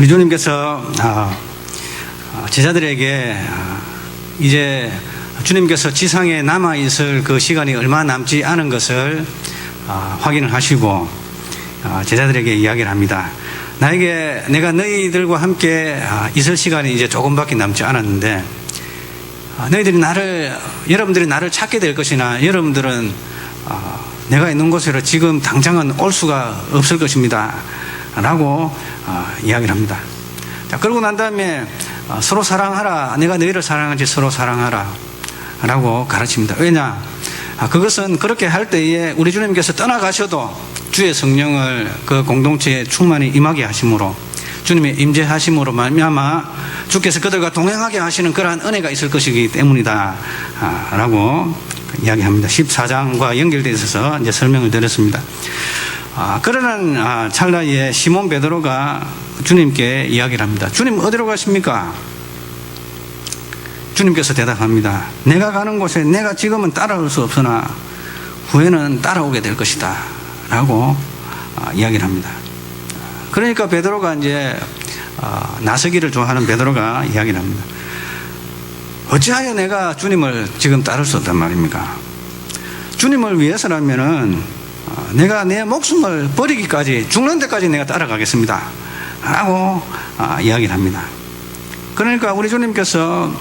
우리 주님께서 아, 아, 제자들에게 아, 이제 주님께서 지상에 남아 있을 그 시간이 얼마 남지 않은 것을 아, 확인을 하시고 아, 제자들에게 이야기를 합니다. 나에게 내가 너희들과 함께 아, 있을 시간이 이제 조금밖에 남지 않았는데 아, 너희들이 나를 여러분들이 나를 찾게 될 것이나 여러분들은 아, 내가 있는 곳으로 지금 당장은 올 수가 없을 것입니다. 라고 아, 이야기를 합니다. 자, 그러고 난 다음에 아, 서로 사랑하라. 내가 너희를 사랑하지 서로 사랑하라. 라고 가르칩니다. 왜냐? 아, 그것은 그렇게 할 때에 우리 주님께서 떠나가셔도 주의 성령을 그 공동체에 충만히 임하게 하심으로 주님의 임재하심으로 말미암아 주께서 그들과 동행하게 하시는 그러한 은혜가 있을 것이기 때문이다. 아, 라고 이야기합니다. 14장과 연결되어 있어서 이제 설명을 드렸습니다. 아, 그러는 아, 찰나에 시몬 베드로가 주님께 이야기를 합니다. 주님 어디로 가십니까? 주님께서 대답합니다. 내가 가는 곳에 내가 지금은 따라올 수 없으나 후에는 따라오게 될 것이다. 라고 아, 이야기를 합니다. 그러니까 베드로가 이제 아, 나서기를 좋아하는 베드로가 이야기를 합니다. 어찌하여 내가 주님을 지금 따를 수 없단 말입니까? 주님을 위해서라면은 아, 내가 내 목숨을 버리기까지 죽는 데까지 내가 따라가겠습니다. 라고 아, 이야기를 합니다. 그러니까 우리 주님께서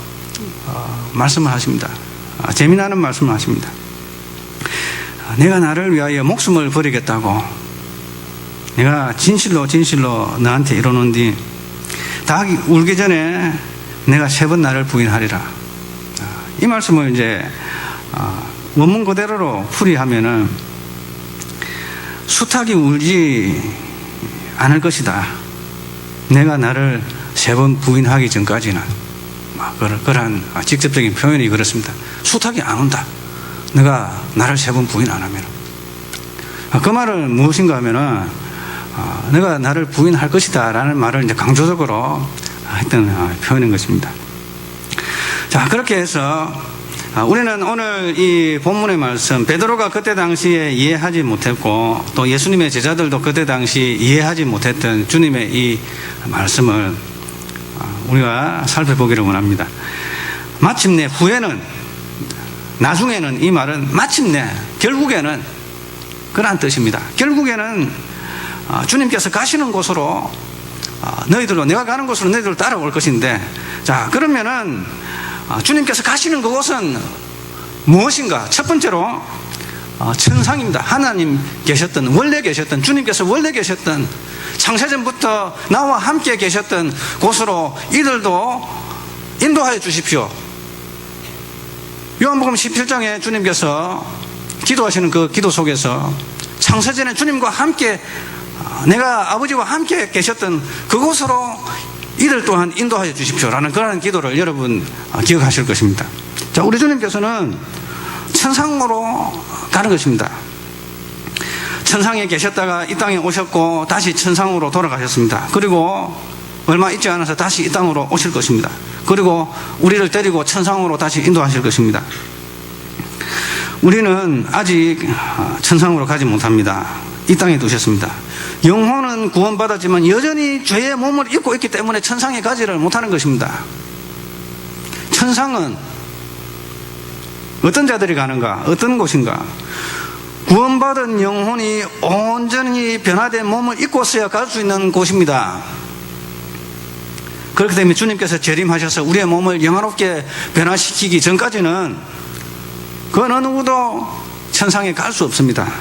어, 말씀을 하십니다. 아, 재미나는 말씀을 하십니다. 아, 내가 나를 위하여 목숨을 버리겠다고 내가 진실로 진실로 너한테 이러는디 닭이 울기 전에 내가 세 번 나를 부인하리라. 아, 이 말씀을 이제 아, 원문 그대로로 풀이하면은 수탉이 울지 않을 것이다. 내가 나를 세 번 부인하기 전까지는 막 그런 직접적인 표현이 그렇습니다. 수탉이 안 온다. 내가 나를 세 번 부인 안 하면 아, 그 말은 무엇인가 하면은 아, 내가 나를 부인할 것이다라는 말을 이제 강조적으로 했던 아, 표현인 것입니다. 자 그렇게 해서 아, 우리는 오늘 이 본문의 말씀 베드로가 그때 당시에 이해하지 못했고 또 예수님의 제자들도 그때 당시 이해하지 못했던 주님의 이 말씀을 아, 우리가 살펴보기를 원합니다. 마침내 후에는 나중에는 이 말은 마침내 결국에는 그러한 뜻입니다. 결국에는 아, 주님께서 가시는 곳으로 아, 너희들로 내가 가는 곳으로 너희들 따라올 것인데 자 그러면은 아, 주님께서 가시는 그곳은 무엇인가? 첫 번째로 어, 천상입니다. 하나님 계셨던 원래 계셨던 주님께서 원래 계셨던 창세전부터 나와 함께 계셨던 곳으로 이들도 인도하여 주십시오. 요한복음 17장에 주님께서 기도하시는 그 기도 속에서 창세전에 주님과 함께 어, 내가 아버지와 함께 계셨던 그곳으로 이들 또한 인도하여 주십시오라는 그러한 기도를 여러분 어, 기억하실 것입니다. 자, 우리 주님께서는 천상으로 가는 것입니다. 천상에 계셨다가 이 땅에 오셨고 다시 천상으로 돌아가셨습니다. 그리고 얼마 있지 않아서 다시 이 땅으로 오실 것입니다. 그리고 우리를 데리고 천상으로 다시 인도하실 것입니다. 우리는 아직 천상으로 가지 못합니다. 이 땅에 두셨습니다. 영혼은 구원받았지만 여전히 죄의 몸을 입고 있기 때문에 천상에 가지를 못하는 것입니다. 천상은 어떤 자들이 가는가? 어떤 곳인가? 구원받은 영혼이 온전히 변화된 몸을 입고서야 갈 수 있는 곳입니다. 그렇기 때문에 주님께서 재림하셔서 우리의 몸을 영화롭게 변화시키기 전까지는 그 어느 누구도 천상에 갈 수 없습니다.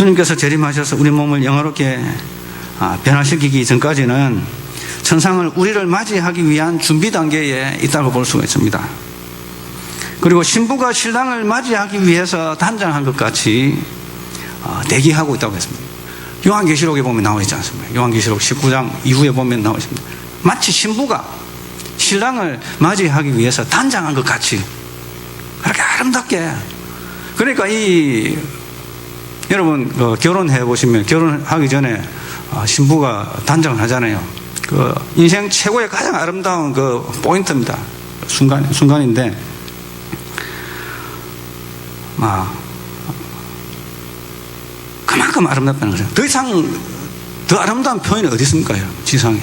주님께서 재림하셔서 우리 몸을 영화롭게 아, 변화시키기 전까지는 천상을 우리를 맞이하기 위한 준비 단계에 있다고 볼 수가 있습니다. 그리고 신부가 신랑을 맞이하기 위해서 단장한 것 같이 어, 대기하고 있다고 했습니다. 요한계시록에 보면 나와 있지 않습니까? 요한계시록 19장 이후에 보면 나와 있습니다. 마치 신부가 신랑을 맞이하기 위해서 단장한 것 같이 그렇게 아름답게 그러니까 이 여러분 그 결혼해 보시면 결혼하기 전에 어, 신부가 단장을 하잖아요. 그 인생 최고의 가장 아름다운 그 포인트입니다. 순간 순간인데 아, 그만큼 아름답다는 거죠. 더 이상 더 아름다운 표현이 어디 있습니까? 여러분? 지상에.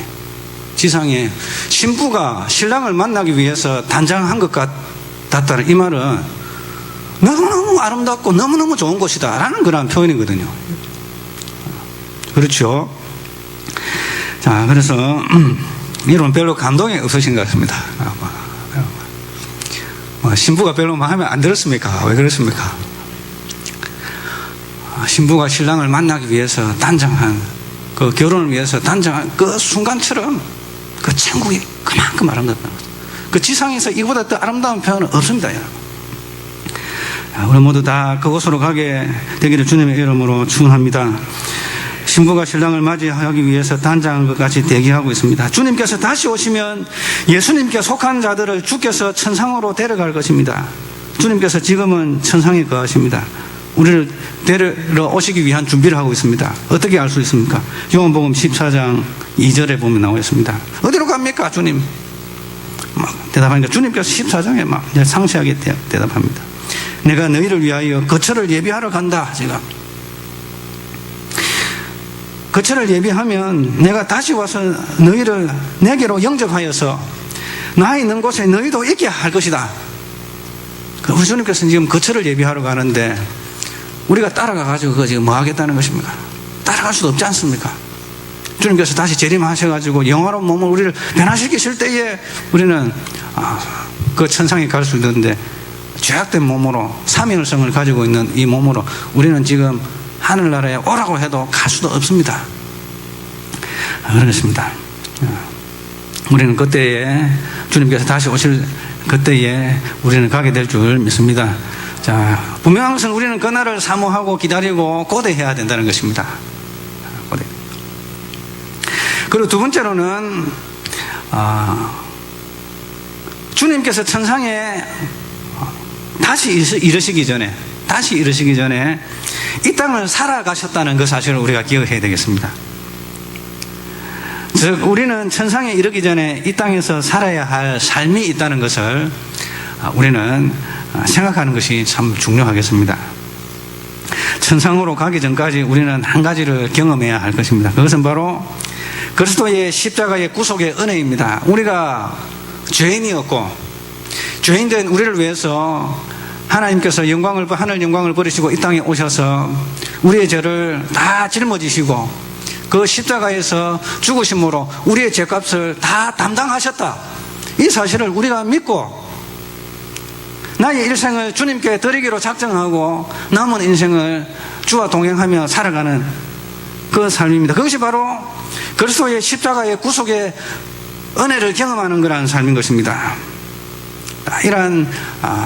지상에 신부가 신랑을 만나기 위해서 단장한 것 같다는 이 말은 너무너무 아름답고 너무너무 좋은 곳이다 라는 그런 표현이거든요. 그렇죠. 자, 그래서 여러분 별로 감동이 없으신 것 같습니다. 아마. 뭐 신부가 별로 마음에 안 들었습니까? 왜 그렇습니까? 아, 신부가 신랑을 만나기 위해서 단장한 그 결혼을 위해서 단장한 그 순간처럼 그 천국이 그만큼 아름답다는 거죠. 그 지상에서 이보다 더 아름다운 표현은 없습니다, 여러분. 아, 우리 모두 다 그곳으로 가게 되기를 주님의 이름으로 축원합니다. 신부가 신랑을 맞이하기 위해서 단장한 것 같이 대기하고 있습니다. 주님께서 다시 오시면 예수님께 속한 자들을 주께서 천상으로 데려갈 것입니다. 주님께서 지금은 천상에 거하십니다. 우리를 데리러 오시기 위한 준비를 하고 있습니다. 어떻게 알 수 있습니까? 요한복음 14장 2절에 보면 나와 있습니다. 어디로 갑니까, 주님? 막 대답하니까 주님께서 14장에 막 상세하게 대, 대답합니다. 내가 너희를 위하여 거처를 예비하러 간다, 지금. 거처를 예비하면 내가 다시 와서 너희를 내게로 영접하여서 나 있는 곳에 너희도 있게 할 것이다. 그 우리 주님께서는 지금 거처를 예비하러 가는데 우리가 따라가 가지고 그 지금 뭐 하겠다는 것입니까? 따라갈 수도 없지 않습니까? 주님께서 다시 재림하셔가지고 영화로운 몸을 우리를 변화시키실 때에 우리는 아, 그 천상에 갈 수 있는데 죄악된 몸으로 삼위일성을 가지고 있는 이 몸으로 우리는 지금 하늘나라에 오라고 해도 갈 수도 없습니다. 아, 그렇습니다. 우리는 그때에 주님께서 다시 오실 그때에 우리는 가게 될 줄 믿습니다. 자, 분명한 것은 우리는 그날을 사모하고 기다리고 고대해야 된다는 것입니다. 고대. 그리고 두 번째로는 아, 주님께서 천상에 다시 이르시기 전에 다시 이르시기 전에 이 땅을 살아가셨다는 그 사실을 우리가 기억해야 되겠습니다. 즉 우리는 천상에 이르기 전에 이 땅에서 살아야 할 삶이 있다는 것을 우리는 생각하는 것이 참 중요하겠습니다. 천상으로 가기 전까지 우리는 한 가지를 경험해야 할 것입니다. 그것은 바로 그리스도의 십자가의 구속의 은혜입니다. 우리가 죄인이었고 죄인된 우리를 위해서 하나님께서 영광을 하늘 영광을 버리시고 이 땅에 오셔서 우리의 죄를 다 짊어지시고 그 십자가에서 죽으심으로 우리의 죄값을 다 담당하셨다. 이 사실을 우리가 믿고 나의 일생을 주님께 드리기로 작정하고 남은 인생을 주와 동행하며 살아가는 그 삶입니다. 그것이 바로 그리스도의 십자가의 구속의 은혜를 경험하는 그러한 삶인 것입니다. 이러한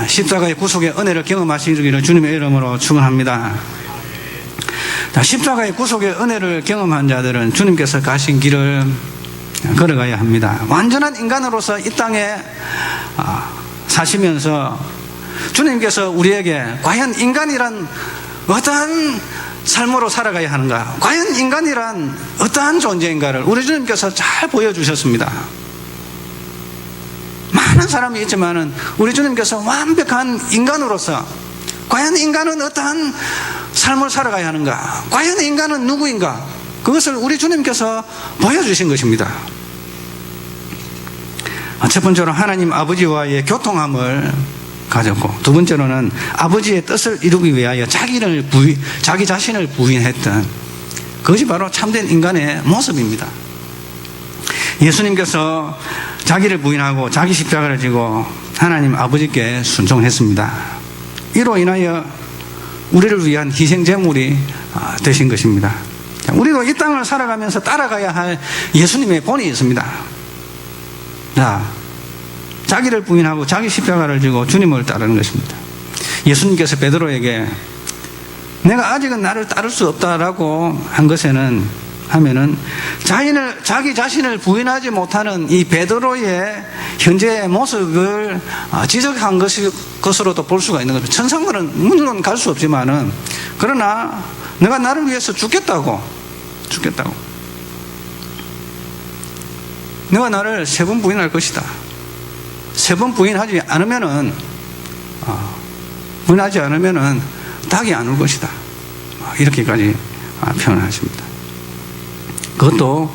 십자가의 구속의 은혜를 경험하시기를 주님의 이름으로 축원합니다. 십자가의 구속의 은혜를 경험한 자들은 주님께서 가신 길을 걸어가야 합니다. 완전한 인간으로서 이 땅에 사시면서 주님께서 우리에게 과연 인간이란 어떠한 삶으로 살아가야 하는가? 과연 인간이란 어떠한 존재인가를 우리 주님께서 잘 보여주셨습니다. 많은 사람이 있지만은 우리 주님께서 완벽한 인간으로서 과연 인간은 어떠한 삶을 살아가야 하는가? 과연 인간은 누구인가? 그것을 우리 주님께서 보여주신 것입니다. 첫 번째로 하나님 아버지와의 교통함을 가졌고 두 번째로는 아버지의 뜻을 이루기 위하여 자기를 부인, 자기 자신을 부인했던 그것이 바로 참된 인간의 모습입니다. 예수님께서 자기를 부인하고 자기 십자가를 지고 하나님 아버지께 순종했습니다. 이로 인하여 우리를 위한 희생 제물이 되신 것입니다. 우리도 이 땅을 살아가면서 따라가야 할 예수님의 본이 있습니다. 자, 자기를 부인하고 자기 십자가를 지고 주님을 따르는 것입니다. 예수님께서 베드로에게 내가 아직은 나를 따를 수 없다라고 한 것에는 하면은 자인을 자기 자신을 부인하지 못하는 이 베드로의 현재의 모습을 지적한 것이, 것으로도 볼 수가 있는 겁니다. 천상과는 물론 갈 수 없지만은 그러나 내가 나를 위해서 죽겠다고 죽겠다고 내가 나를 세 번 부인할 것이다. 세 번 부인하지 않으면은 어, 부인하지 않으면은 닭이 안 올 것이다. 이렇게까지 표현하십니다. 그것도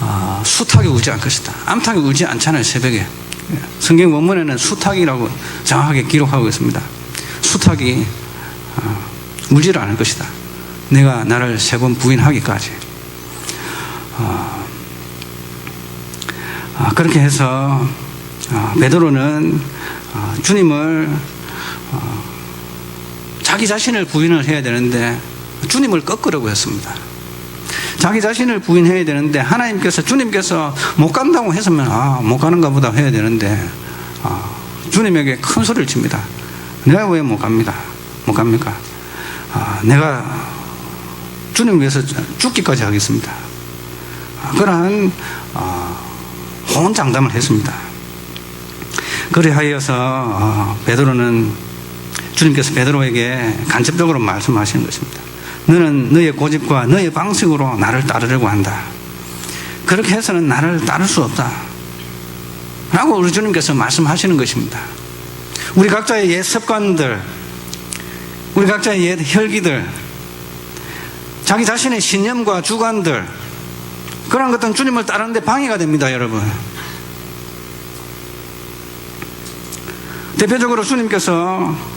어, 수탉이 울지 않을 것이다. 암탉이 울지 않잖아요, 새벽에. 성경 원문에는 수탉이라고 정확하게 기록하고 있습니다. 수탉이 어, 울지를 않을 것이다. 내가 나를 세 번 부인하기까지. 어, 아, 그렇게 해서 어, 베드로는 어, 주님을 어, 자기 자신을 부인을 해야 되는데 주님을 꺾으려고 했습니다. 자기 자신을 부인해야 되는데 하나님께서 주님께서 못 간다고 했으면 아 못 가는가 보다 해야 되는데 아, 주님에게 큰 소리를 칩니다. 내가 왜 못 갑니다. 못 갑니까? 아, 내가 주님 위해서 죽기까지 하겠습니다. 아, 그러한 아, 호언장담을 했습니다. 그리하여서 어, 베드로는 주님께서 베드로에게 간접적으로 말씀하시는 것입니다. 너는 너의 고집과 너의 방식으로 나를 따르려고 한다. 그렇게 해서는 나를 따를 수 없다. 라고 우리 주님께서 말씀하시는 것입니다. 우리 각자의 옛 습관들, 우리 각자의 옛 혈기들, 자기 자신의 신념과 주관들, 그런 것들은 주님을 따르는데 방해가 됩니다, 여러분. 대표적으로 주님께서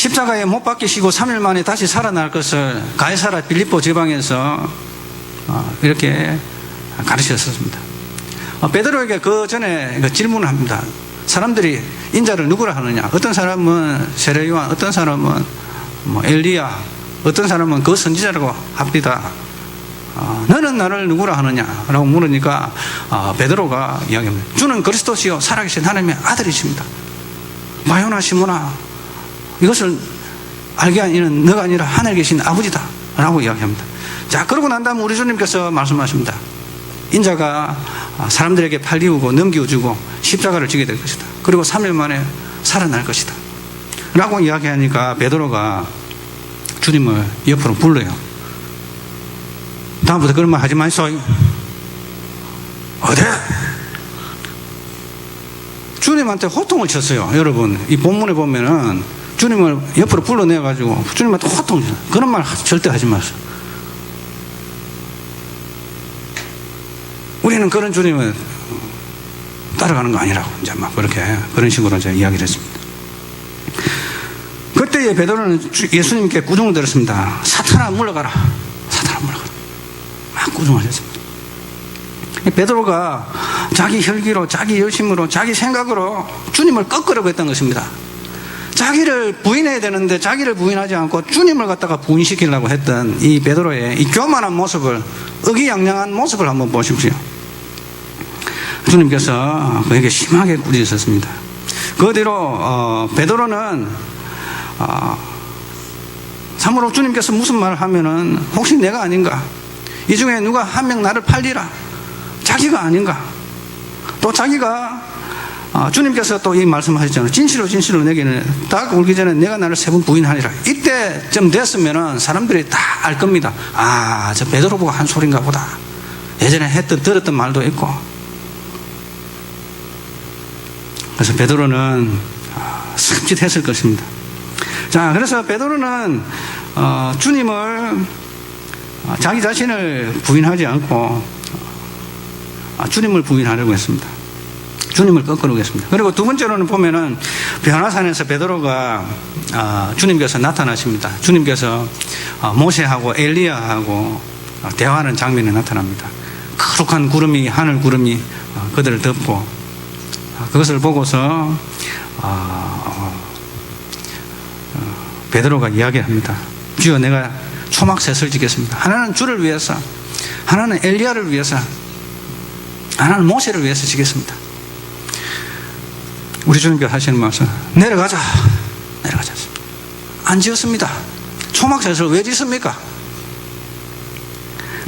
십자가에 못 박히시고 3일 만에 다시 살아날 것을 가이사라 빌립보 지방에서 어, 이렇게 가르쳤습니다. 어, 베드로에게 그 전에 그 질문을 합니다. 사람들이 인자를 누구라 하느냐? 어떤 사람은 세례요한, 어떤 사람은 뭐 엘리야, 어떤 사람은 그 선지자라고 합니다. 어, 너는 나를 누구라 하느냐? 라고 물으니까 어, 베드로가 이야기합니다. 주는 그리스도시요 살아계신 하나님의 아들이십니다. 마요나 시모나 이것을 알게 한 이는 너가 아니라 하늘에 계신 아버지다 라고 이야기합니다. 자 그러고 난 다음에 우리 주님께서 말씀하십니다. 인자가 사람들에게 팔리우고 넘겨주고 십자가를 지게 될 것이다. 그리고 3일 만에 살아날 것이다. 라고 이야기하니까 베드로가 주님을 옆으로 불러요. 다음부터 그런 말 하지 마이소. 어디? 주님한테 호통을 쳤어요. 여러분, 이 본문에 보면은 주님을 옆으로 불러내가지고 주님한테 쳤어요. 그런 말 절대 하지 마세요. 우리는 그런 주님을 따라가는 거 아니라고 이제 막 그렇게 그런 식으로 이제 이야기를 했습니다. 그때에 베드로는 예수님께 구중을 들었습니다. 사탄아 물러가라. 사탄아 물러가라. 막 구중하셨습니다. 베드로가 자기 혈기로, 자기 열심으로, 자기 생각으로 주님을 꺾으려고 했던 것입니다. 자기를 부인해야 되는데 자기를 부인하지 않고 주님을 갖다가 부인시키려고 했던 이 베드로의 이 교만한 모습을, 의기양양한 모습을 한번 보십시오. 주님께서 그에게 심하게 꾸짖으셨습니다. 그 뒤로 어, 베드로는 어, 참으로 주님께서 무슨 말을 하면은 혹시 내가 아닌가? 이 중에 누가 한 명 나를 팔리라. 자기가 아닌가? 또 자기가 어, 주님께서 또 이 말씀하셨잖아요. 진실로 진실로 내게는 딱 울기 전에 내가 나를 세 번 부인하리라. 이때쯤 됐으면은 사람들이 다 알 겁니다. 아, 저 베드로 보고 한 소린가 보다. 예전에 했던 들었던 말도 있고. 그래서 베드로는 아, 섬찟했을 것입니다. 자, 그래서 베드로는 어, 주님을 어, 자기 자신을 부인하지 않고 아, 주님을 부인하려고 했습니다. 주님을 꺾으려고 했습니다. 그리고 두 번째로는 보면은 변화산에서 베드로가 아, 주님께서 나타나십니다. 주님께서 아, 모세하고 엘리야하고 대화하는 장면이 나타납니다. 거룩한 구름이 하늘 구름이 그들을 덮고 그것을 보고서 어, 베드로가 이야기합니다. 주여 내가 초막셋을 지겠습니다. 하나는 주를 위해서, 하나는 엘리야를 위해서, 하나는 모세를 위해서 지겠습니다. 우리 주님께서 하시는 말씀. 내려가자. 내려가자. 안 지었습니다. 초막셋을 왜 짓습니까?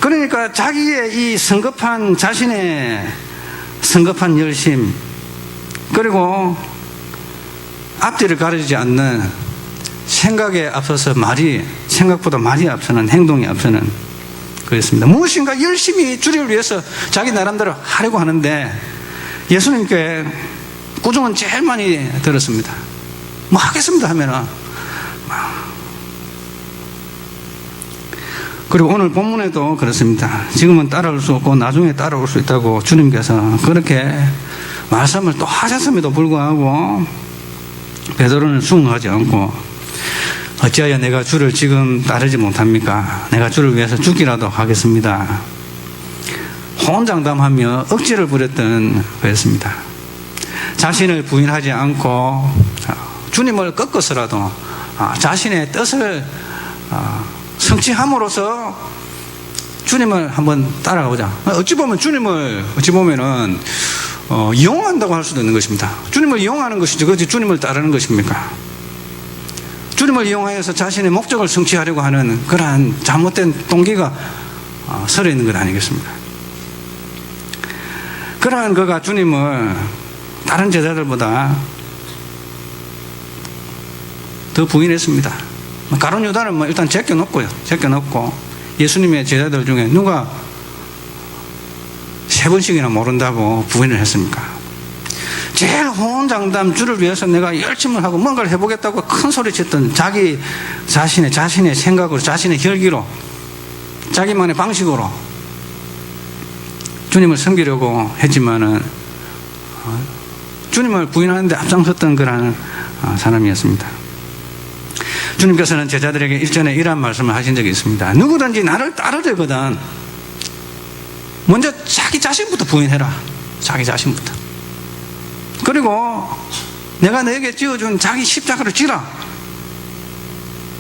그러니까 자기의 이 성급한 자신의 성급한 열심 그리고 앞뒤를 가리지 않는 생각에 앞서서 말이 생각보다 말이 앞서는 행동이 앞서는 그랬습니다. 무엇인가 열심히 주를 위해서 자기 나름대로 하려고 하는데 예수님께 꾸중은 제일 많이 들었습니다. 뭐 하겠습니다 하면은 그리고 오늘 본문에도 그렇습니다. 지금은 따라올 수 없고 나중에 따라올 수 있다고 주님께서 그렇게 말씀을 또 하셨음에도 불구하고 베드로는 수긍하지 않고 어찌하여 내가 주를 지금 따르지 못합니까? 내가 주를 위해서 죽기라도 하겠습니다. 호언장담하며 억지를 부렸던 거였습니다. 자신을 부인하지 않고 주님을 꺾어서라도 아, 자신의 뜻을 아, 성취함으로써 주님을 한번 따라가보자. 어찌 보면 주님을 어찌 보면은 어, 이용한다고 할 수도 있는 것입니다. 주님을 이용하는 것이죠. 그것이 주님을 따르는 것입니까? 주님을 이용하여서 자신의 목적을 성취하려고 하는 그러한 잘못된 동기가 어, 서려 있는 것 아니겠습니까? 그러한 그가 주님을 다른 제자들보다 더 부인했습니다. 가론 유다는 뭐 일단 제껴놓고요. 제껴놓고 예수님의 제자들 중에 누가 세 번씩이나 모른다고 부인을 했습니까? 제일 호언장담 주를 위해서 내가 열심을 하고 뭔가를 해보겠다고 큰 소리 쳤던 자기 자신의 자신의 생각으로 자신의 혈기로 자기만의 방식으로 주님을 섬기려고 했지만은 어, 주님을 부인하는데 앞장섰던 그런 어, 사람이었습니다. 주님께서는 제자들에게 일전에 이러한 말씀을 하신 적이 있습니다. 누구든지 나를 따르려거든 먼저 자기 자신부터 부인해라. 자기 자신부터. 그리고 내가 너에게 지어준 자기 십자가를 지라.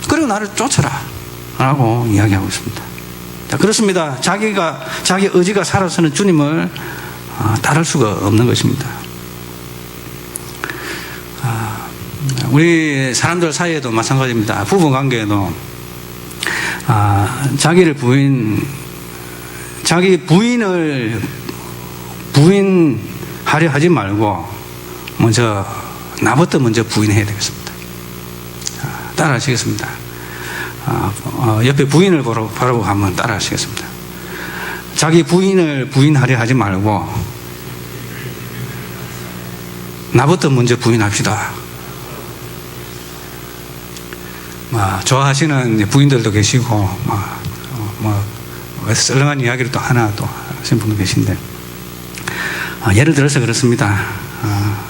그리고 나를 쫓아라. 라고 이야기하고 있습니다. 자, 그렇습니다. 자기가, 자기 의지가 살아서는 주님을 아, 따를 수가 없는 것입니다. 우리 사람들 사이에도 마찬가지입니다. 부부 관계에도 아, 자기를 부인, 자기 부인을 부인하려 하지 말고 먼저 나부터 먼저 부인해야 되겠습니다. 아, 따라 하시겠습니다. 아, 어, 옆에 부인을 바로, 바라보고 한번 따라 하시겠습니다. 자기 부인을 부인하려 하지 말고 나부터 먼저 부인합시다. 뭐, 좋아하시는 부인들도 계시고, 뭐, 어, 뭐, 썰렁한 이야기를 또 하나 또 하신 분도 계신데, 아, 예를 들어서 그렇습니다. 아,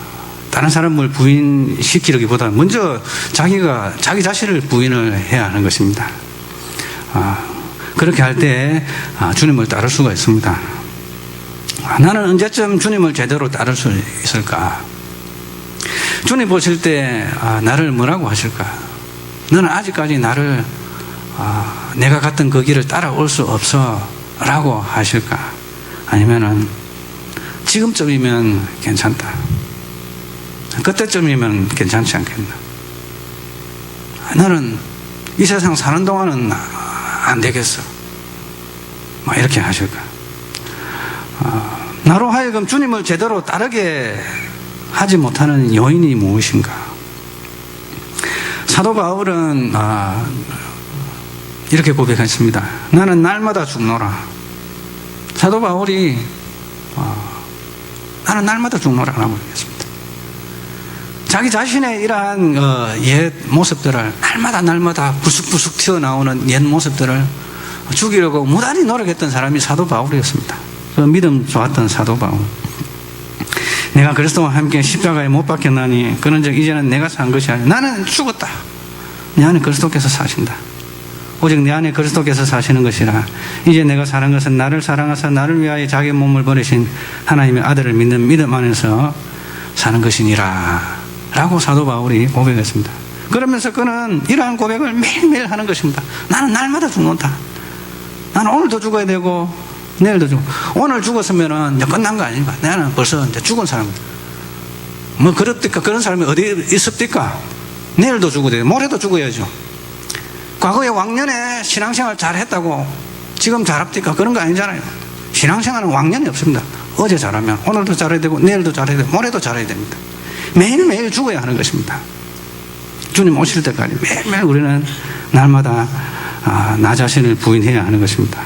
다른 사람을 부인시키기보다 먼저 자기가 자기 자신을 부인을 해야 하는 것입니다. 아, 그렇게 할 때 주님을 따를 수가 있습니다. 아, 나는 언제쯤 주님을 제대로 따를 수 있을까? 주님 보실 때 아, 나를 뭐라고 하실까? 너는 아직까지 나를 아, 내가 갔던 그 길을 따라올 수 없어 라고 하실까? 아니면은 지금쯤이면 괜찮다. 그때쯤이면 괜찮지 않겠나. 나는 이 세상 사는 동안은 안 되겠어. 뭐 이렇게 하실까. 어, 나로 하여금 주님을 제대로 따르게 하지 못하는 요인이 무엇인가. 사도 바울은 아, 이렇게 고백했습니다. 나는 날마다 죽노라. 사도 바울이 어, 나는 날마다 죽노라라고 했습니다. 자기 자신의 이러한 어, 옛 모습들을 날마다 날마다 부숙부숙 튀어나오는 옛 모습들을 죽이려고 무단히 노력했던 사람이 사도 바울이었습니다. 그 믿음 좋았던 사도 바울. 내가 그리스도와 함께 십자가에 못 박혔나니 그런즉 이제는 내가 산 것이 아니라 나는 죽었다. 내 안에 그리스도께서 사신다. 오직 내 안에 그리스도께서 사시는 것이라. 이제 내가 사는 것은 나를 사랑하사 나를 위하여 자기 몸을 버리신 하나님의 아들을 믿는 믿음 안에서 사는 것이니라. 라고 사도 바울이 고백했습니다. 그러면서 그는 이러한 고백을 매일매일 하는 것입니다. 나는 날마다 죽는다. 나는 오늘도 죽어야 되고, 내일도 죽고. 오늘 죽었으면은 이제 끝난 거 아닙니까? 나는 벌써 이제 죽은 사람이다. 뭐, 그렇디까? 그런 사람이 어디 있습니까? 내일도 죽어야 돼요. 모레도 죽어야죠. 과거에 왕년에 신앙생활 잘 했다고 지금 잘합니까? 그런 거 아니잖아요. 신앙생활은 왕년이 없습니다. 어제 잘하면 오늘도 잘해야 되고, 내일도 잘해야 되고, 모레도 잘해야 됩니다. 매일매일 죽어야 하는 것입니다. 주님 오실 때까지 매일매일 우리는 날마다 아, 나 자신을 부인해야 하는 것입니다.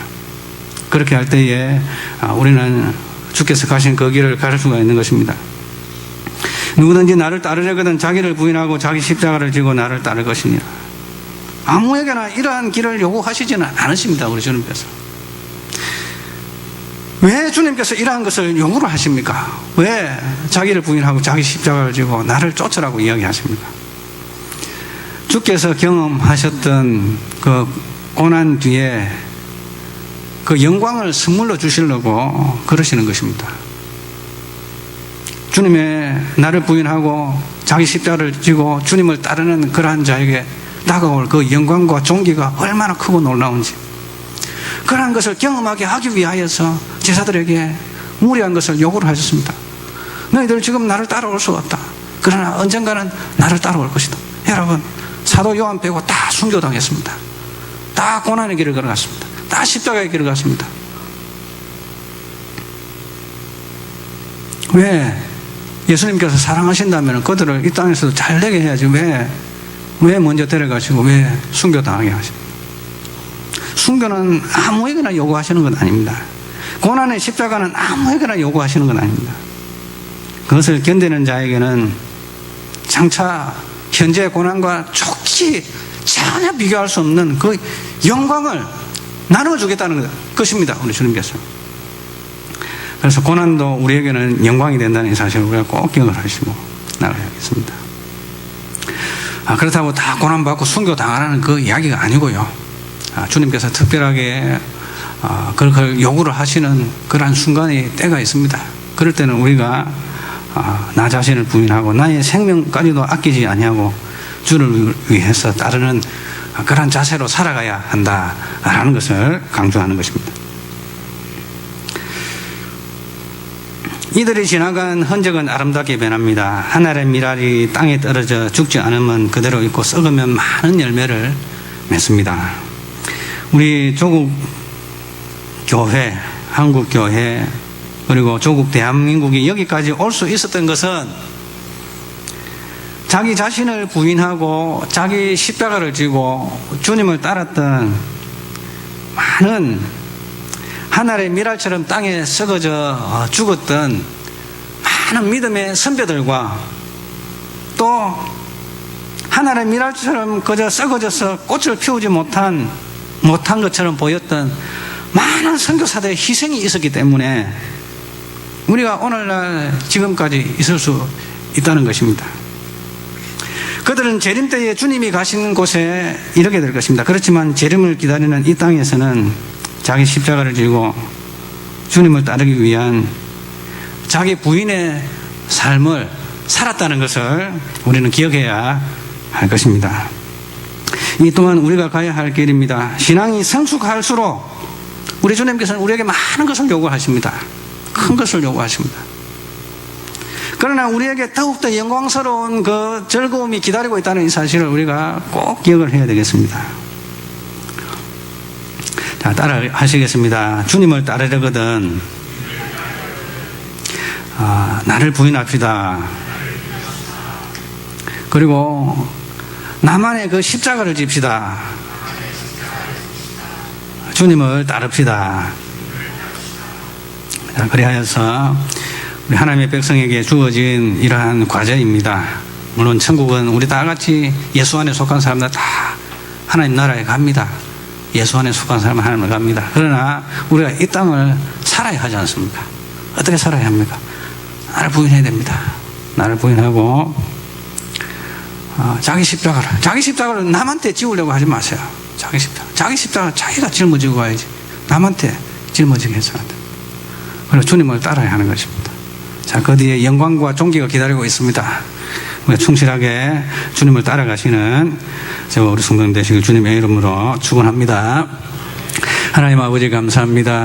그렇게 할 때에 아, 우리는 주께서 가신 그 길을 갈 수가 있는 것입니다. 누구든지 나를 따르려거든 자기를 부인하고 자기 십자가를 지고 나를 따를 것이니라. 아무에게나 이러한 길을 요구하시지는 않으십니다. 우리 주님께서. 왜 주님께서 이러한 것을 요구를 하십니까? 왜 자기를 부인하고 자기 십자가를 지고 나를 쫓으라고 이야기하십니까? 주께서 경험하셨던 그 고난 뒤에 그 영광을 선물로 주시려고 그러시는 것입니다. 주님의 나를 부인하고 자기 십자가를 지고 주님을 따르는 그러한 자에게 다가올 그 영광과 존귀가 얼마나 크고 놀라운지 그러한 것을 경험하게 하기 위하여서 제사들에게 무리한 것을 요구를 하셨습니다. 너희들 지금 나를 따라올 수 없다. 그러나 언젠가는 나를 따라올 것이다. 여러분, 사도 요한 빼고 다 순교당했습니다. 다 고난의 길을 걸어갔습니다. 다 십자가의 길을 갔습니다. 왜 예수님께서 사랑하신다면 그들을 이 땅에서도 잘 되게 해야지 왜, 왜 먼저 데려가시고 왜 순교당하게 하십니까? 순교는 아무에게나 요구하시는 건 아닙니다. 고난의 십자가는 아무에게나 요구하시는 건 아닙니다. 그것을 견디는 자에게는 장차 현재 고난과 좋게 전혀 비교할 수 없는 그 영광을 나눠주겠다는 것입니다. 우리 주님께서. 그래서 고난도 우리에게는 영광이 된다는 이 사실을 우리가 꼭 기억을 하시고 나가야겠습니다. 아, 그렇다고 다 고난받고 순교당하라는 그 이야기가 아니고요. 아, 주님께서 특별하게 아, 그걸 요구를 하시는 그러한 순간이 때가 있습니다. 그럴 때는 우리가 아, 나 자신을 부인하고 나의 생명까지도 아끼지 아니하고 주를 위해서 따르는 그러한 자세로 살아가야 한다라는 것을 강조하는 것입니다. 이들이 지나간 흔적은 아름답게 변합니다. 하늘의 미랄이 땅에 떨어져 죽지 않으면 그대로 있고 썩으면 많은 열매를 맺습니다. 우리 조국 교회, 한국 교회, 그리고 조국 대한민국이 여기까지 올 수 있었던 것은 자기 자신을 부인하고 자기 십자가를 지고 주님을 따랐던 많은 하늘의 미랄처럼 땅에 썩어져 죽었던 많은 믿음의 선배들과 또 하늘의 미랄처럼 그저 썩어져서 꽃을 피우지 못한 못한 것처럼 보였던 많은 선교사들의 희생이 있었기 때문에 우리가 오늘날 지금까지 있을 수 있다는 것입니다. 그들은 재림 때에 주님이 가시는 곳에 이르게 될 것입니다. 그렇지만 재림을 기다리는 이 땅에서는 자기 십자가를 지고 주님을 따르기 위한 자기 부인의 삶을 살았다는 것을 우리는 기억해야 할 것입니다. 이 또한 우리가 가야 할 길입니다. 신앙이 성숙할수록 우리 주님께서는 우리에게 많은 것을 요구하십니다. 큰 것을 요구하십니다. 그러나 우리에게 더욱더 영광스러운 그 즐거움이 기다리고 있다는 이 사실을 우리가 꼭 기억을 해야 되겠습니다. 자, 따라 하시겠습니다. 주님을 따르려거든, 아, 나를 부인합시다. 그리고 나만의 그 십자가를 집시다. 주님을 따릅시다. 자, 그리하여서 우리 하나님의 백성에게 주어진 이러한 과제입니다. 물론 천국은 우리 다 같이 예수 안에 속한 사람들 다 하나님 나라에 갑니다. 예수 안에 속한 사람은 하나님을 갑니다. 그러나 우리가 이 땅을 살아야 하지 않습니까? 어떻게 살아야 합니까? 나를 부인해야 됩니다. 나를 부인하고 어, 자기 십자가를 자기 십자가를 남한테 지우려고 하지 마세요. 자기 십자가 자기 십자가 자기가 짊어지고 가야지 남한테 짊어지게 해서는 안 돼. 그리고 주님을 따라야 하는 것입니다. 자, 그 뒤에 영광과 존귀가 기다리고 있습니다. 우리가 충실하게 주님을 따라가시는 제가 우리 성도님 되시길 주님의 이름으로 축원합니다. 하나님 아버지 감사합니다.